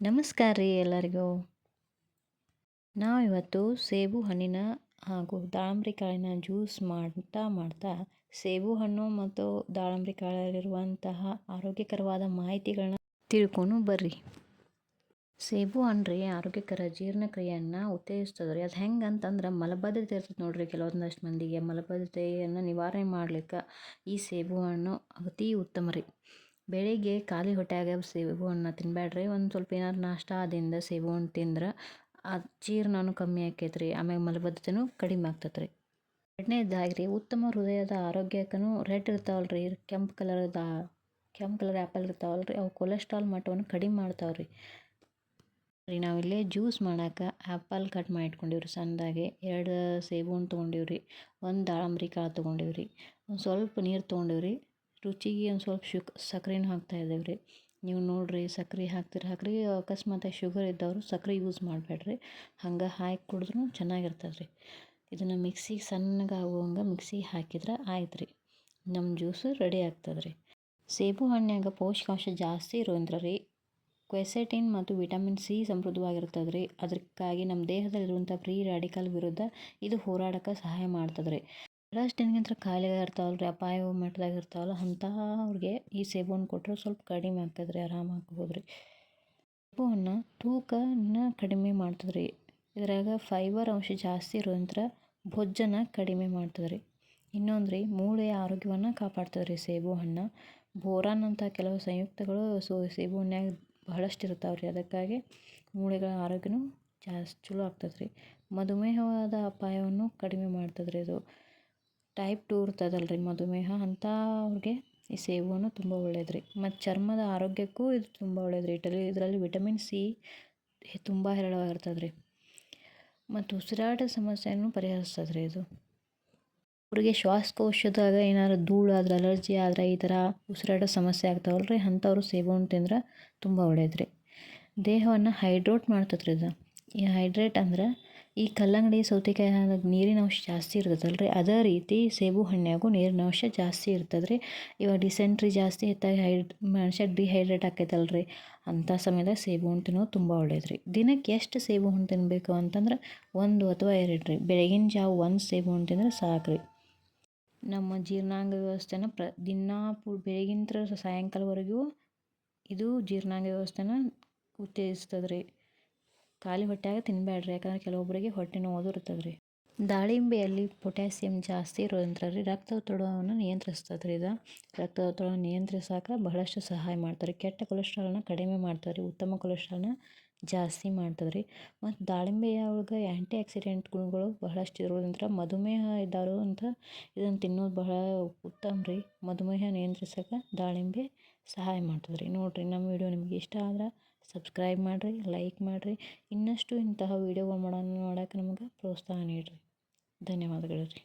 ನಮಸ್ಕಾರ ರೀ ಎಲ್ಲರಿಗೂ. ನಾವಿವತ್ತು ಸೇಬು ಹಣ್ಣಿನ ಹಾಗೂ ದಾಳಂಬ್ರಿ ಕಾಳಿನ ಜ್ಯೂಸ್ ಮಾಡ್ತಾ ಮಾಡ್ತಾ ಸೇಬು ಹಣ್ಣು ಮತ್ತು ದಾಳಂಬ್ರಿ ಕಾಳಲ್ಲಿರುವಂತಹ ಆರೋಗ್ಯಕರವಾದ ಮಾಹಿತಿಗಳನ್ನ ತಿಳ್ಕೊಂಡು ಬರ್ರಿ. ಸೇಬು ಹಣ್ಣು ಆರೋಗ್ಯಕರ ಜೀರ್ಣಕ್ರಿಯೆಯನ್ನು ಉತ್ತೇಜಿಸ್ತದೆ ರೀ ಅದು ಹೆಂಗೆ ಅಂತಂದ್ರೆ ಮಲಬದ್ಧತೆ ಇರ್ತದೆ ನೋಡ್ರಿ ಕೆಲವೊಂದಷ್ಟು ಮಂದಿಗೆ. ಮಲಬದ್ಧತೆಯನ್ನು ನಿವಾರಣೆ ಮಾಡ್ಲಿಕ್ಕೆ ಈ ಸೇಬು ಹಣ್ಣು ಅತಿ ಉತ್ತಮ ರೀ. ಬೆಳಿಗ್ಗೆ ಖಾಲಿ ಹೊಟ್ಯಾಗ ಸೇಬು ಹಣ್ಣು ತಿನ್ನಬೇಡ್ರಿ ಒಂದು ಸ್ವಲ್ಪ ಏನಾದ್ರು ನಾಷ್ಟ ಆದಿಂದ ಸೇಬು ಹಣ್ಣು ತಿಂದ್ರೆ ಆ ಜೀರ್ಣನೂ ಕಮ್ಮಿ ಆಕೈತೆ ರೀ ಆಮೇಲೆ ಮಲಬದ್ಧತೆನೂ ಕಡಿಮೆ ಆಗ್ತೈತೆ ರೀ ಎರಡನೇದಾಗಿ ರೀ ಉತ್ತಮ ಹೃದಯದ ಆರೋಗ್ಯಕ್ಕೂ ರೆಡ್ ಇರ್ತಾವಲ್ಲ ರೀ ಕೆಂಪು ಕಲರ್ದ, ಕೆಂಪು ಕಲರ್ ಆ್ಯಪಲ್ ಇರ್ತಾವಲ್ಲ ರೀ ಅವು ಕೊಲೆಸ್ಟ್ರಾಲ್ ಮಟ್ಟವನ್ನು ಕಡಿಮೆ ಮಾಡ್ತಾವೆ ರೀ ರೀ ನಾವಿಲ್ಲೇ ಜ್ಯೂಸ್ ಮಾಡಕ್ಕೆ ಆ್ಯಪಲ್ ಕಟ್ ಮಾಡಿ ಇಟ್ಕೊಂಡಿವ್ರಿ ಸಣ್ಣದಾಗಿ. ಎರಡು ಸೇಬು ಹಣ್ಣು ತೊಗೊಂಡಿವ್ರಿ. ಒಂದು ದಾಳಂಬ್ರಿ ಕಾಳು ತೊಗೊಂಡಿವ್ರಿ. ಒಂದು ಸ್ವಲ್ಪ ನೀರು ತೊಗೊಂಡಿವ್ರಿ. ರುಚಿಗೆ ಒಂದು ಸ್ವಲ್ಪ ಶುಕ್, ಸಕ್ರೆನೂ ಹಾಕ್ತಾ ಇದ್ದೇವೆ ರೀ. ನೀವು ನೋಡಿರಿ ಸಕ್ರೆ ಹಾಕ್ತೀರಿ ಹಾಕ್ರಿ ಅಕಸ್ಮಾತ್ ಶುಗರ್ ಇದ್ದವರು ಸಕ್ರೆ ಯೂಸ್ ಮಾಡಬೇಡ್ರಿ. ಹಂಗೆ ಹಾಕಿ ಕುಡಿದ್ರೂ ಚೆನ್ನಾಗಿರ್ತದೆ ರೀ ಇದನ್ನು ಮಿಕ್ಸಿಗೆ ಸಣ್ಣಗೆ ಆಗುವಂಗೆ ಮಿಕ್ಸಿಗೆ ಹಾಕಿದ್ರೆ ಆಯ್ತು ರೀ ನಮ್ಮ ಜ್ಯೂಸು ರೆಡಿ ಆಗ್ತದೆ ರೀ ಸೇಬು ಹಣ್ಣಿನಾಗ ಪೌಷ್ಟಿಕಾಂಶ ಜಾಸ್ತಿ ಇರೋಂದ್ರೆ ರೀ, ಕ್ವೆಸೆಟಿನ್ ಮತ್ತು ವಿಟಮಿನ್ ಸಿ ಸಮೃದ್ಧವಾಗಿರ್ತದೆ ರೀ ಅದಕ್ಕಾಗಿ ನಮ್ಮ ದೇಹದಲ್ಲಿರುವಂಥ ಫ್ರೀ ರ್ಯಾಡಿಕಲ್ ವಿರುದ್ಧ ಇದು ಹೋರಾಡಕ್ಕೆ ಸಹಾಯ ಮಾಡ್ತದೆ ರೀ ಬಹಳಷ್ಟು ದಿನಗಿಂತ ಕಾಯಿಲೆ ಇರ್ತಾವಲ್ಲ ರೀ ಅಪಾಯ ಮಟ್ಟದಾಗ ಇರ್ತಾವಲ್ಲ ಅಂಥವ್ರಿಗೆ ಈ ಸೇಬು ಹಣ್ಣು ಕೊಟ್ಟರೆ ಸ್ವಲ್ಪ ಕಡಿಮೆ ಆಗ್ತದೆ ರೀ ಆರಾಮ ಆಗ್ಬೋದು ರೀ ಸೇಬು ಹಣ್ಣು ತೂಕನ ಕಡಿಮೆ ಮಾಡ್ತದೆ ರೀ ಇದ್ರಾಗ ಫೈಬರ್ ಅಂಶ ಜಾಸ್ತಿ ಇರೋಂಥ ಬೊಜ್ಜನ್ನು ಕಡಿಮೆ ಮಾಡ್ತದೆ ರೀ ಇನ್ನೊಂದು ರೀ ಮೂಳೆಯ ಆರೋಗ್ಯವನ್ನು ಕಾಪಾಡ್ತದೆ ರೀ ಸೇಬು ಹಣ್ಣು ಬೋರಾನ್ ಅಂತ ಕೆಲವು ಸಂಯುಕ್ತಗಳು ಸೊ ಸೇಬು ಹಣ್ಣಿನಾಗ ಬಹಳಷ್ಟು ಇರ್ತಾವೆ ರೀ ಅದಕ್ಕಾಗಿ ಮೂಳೆಗಳ ಆರೋಗ್ಯನೂ ಜಾಸ್ತಿ ಚಲೋ ಆಗ್ತದೆ ರೀ ಮಧುಮೇಹವಾದ ಅಪಾಯವನ್ನು ಕಡಿಮೆ ಮಾಡ್ತದೆ ರೀ ಇದು. ಟೈಪ್ ಟೂ ಇರ್ತದಲ್ಲ ರೀ ಮಧುಮೇಹ ಅಂಥವ್ರಿಗೆ ಈ ಸೇಬು ತುಂಬ ಒಳ್ಳೇದು ರೀ ಮತ್ತು ಚರ್ಮದ ಆರೋಗ್ಯಕ್ಕೂ ಇದು ತುಂಬ ಒಳ್ಳೇದು ರೀ ಇಟಲಿ, ಇದರಲ್ಲಿ ವಿಟಮಿನ್ ಸಿ ತುಂಬ ಹೇರಳವಾಗಿರ್ತದೆ ರೀ ಮತ್ತು ಉಸಿರಾಟದ ಸಮಸ್ಯೆಯನ್ನು ಪರಿಹರಿಸ್ತದೆ ರೀ ಇದು. ಅವರಿಗೆ ಶ್ವಾಸಕೋಶದಾಗ ಏನಾದ್ರು ಧೂಳು ಆದ್ರೆ, ಅಲರ್ಜಿ ಆದ್ರೆ ಈ ಥರ ಉಸಿರಾಟದ ಸಮಸ್ಯೆ ಆಗ್ತಾವಲ್ಲ ರೀ ಅಂಥವ್ರು ಸೇಬು ಹಣ್ಣು ತಿಂದ್ರೆ ತುಂಬ ಒಳ್ಳೇದು ರೀ ದೇಹವನ್ನು ಹೈಡ್ರೋಟ್ ಮಾಡ್ತದೆ ಇದು. ಈ ಹೈಡ್ರೇಟ್ ಅಂದ್ರೆ ಈ ಕಲ್ಲಂಗಡಿ ಸೌತೆಕಾಯಿ ನೀರಿನ ಅಂಶ ಜಾಸ್ತಿ ಇರ್ತದಲ್ಲ ರೀ ಅದೇ ರೀತಿ ಸೇಬು ಹಣ್ಣಿಗೂ ನೀರಿನ ಅಂಶ ಜಾಸ್ತಿ ಇರ್ತದೆ ರೀ ಇವಾಗ ಡಿಸೆಂಟ್ರಿ ಜಾಸ್ತಿ ಹೆಚ್ಚಾಗಿ ಹೈಡ್, ಮನುಷ್ಯ ಡಿಹೈಡ್ರೇಟ್ ಆಕೈತಲ್ಲ ರೀ ಅಂಥ ಸಮಯದಾಗ ಸೇಬು ಹಣ್ಣು ತಿನ್ನೋದು ತುಂಬ ಒಳ್ಳೇದು ರೀ ದಿನಕ್ಕೆ ಎಷ್ಟು ಸೇಬು ಹಣ್ಣು ತಿನ್ನಬೇಕು ಅಂತಂದ್ರೆ ಒಂದು ಅಥವಾ ಎರಡು ರೀ ಬೆಳಗಿನ ಜಾವ ಒಂದು ಸೇಬು ಹಣ್ಣು ತಿಂದರೆ ಸಾಕು ರೀ ನಮ್ಮ ಜೀರ್ಣಾಂಗ ವ್ಯವಸ್ಥೆನ ಪ್ರ, ದಿನಾ ಪೂ ಬೆಳಗಿನ ಸಾಯಂಕಾಲವರೆಗೂ ಇದು ಜೀರ್ಣಾಂಗ ವ್ಯವಸ್ಥೆನ ಉತ್ತೇಜಿಸ್ತದೆ ರೀ ಖಾಲಿ ಹೊಟ್ಟೆಯಾಗ ತಿನ್ಬೇಡ್ರಿ ಯಾಕಂದ್ರೆ ಕೆಲವೊಬ್ಬರಿಗೆ ಹೊಟ್ಟೆ ನೋವು ಇರ್ತದೆ ರೀ ದಾಳಿಂಬೆಯಲ್ಲಿ ಪೊಟ್ಯಾಸಿಯಮ್ ಜಾಸ್ತಿ ಇರೋದ್ರಿಂದ ರೀ ರಕ್ತದೊತ್ತಡವನ್ನು ನಿಯಂತ್ರಿಸ್ತದೆ ರೀ ಇದು. ರಕ್ತ ಒತ್ತಡವನ್ನು ನಿಯಂತ್ರಿಸೋಕೆ ಬಹಳಷ್ಟು ಸಹಾಯ ಮಾಡ್ತಾರೆ ಕೆಟ್ಟ ಕೊಲೆಸ್ಟ್ರಾಲನ್ನು ಕಡಿಮೆ ಮಾಡ್ತಾರೆ ರೀ ಉತ್ತಮ ಕೊಲೆಸ್ಟ್ರಾಲ್ನ ಜಾಸ್ತಿ ಮಾಡ್ತದೆ ರೀ ಮತ್ತು ದಾಳಿಂಬೆಯ ಒಳಗೆ ಆ್ಯಂಟಿ ಆಕ್ಸಿಡೆಂಟ್ ಗುಣಗಳು ಬಹಳಷ್ಟು ಇರೋದ್ರಿಂದ ಮಧುಮೇಹ ಇದ್ದವರು ಅಂತ ಇದನ್ನು ತಿನ್ನೋದು ಬಹಳ ಉತ್ತಮ ರೀ. ಮಧುಮೇಹ ನಿಯಂತ್ರಿಸಕ್ಕೆ ದಾಳಿಂಬೆ ಸಹಾಯ ಮಾಡ್ತದೆ ರೀ ನೋಡಿರಿ ನಮ್ಮ ವಿಡಿಯೋ ನಿಮಗೆ ಇಷ್ಟ ಆದ್ರೆ ಸಬ್ಸ್ಕ್ರೈಬ್ ಮಾಡಿರಿ, ಲೈಕ್ ಮಾಡಿರಿ. ಇನ್ನಷ್ಟು ಇಂತಹ ವೀಡಿಯೋಗಳು ಮಾಡೋಣ ನೋಡೋಕೆ ನಮ್ಗೆ ಪ್ರೋತ್ಸಾಹ ನೀಡಿರಿ. ಧನ್ಯವಾದಗಳು ರೀ.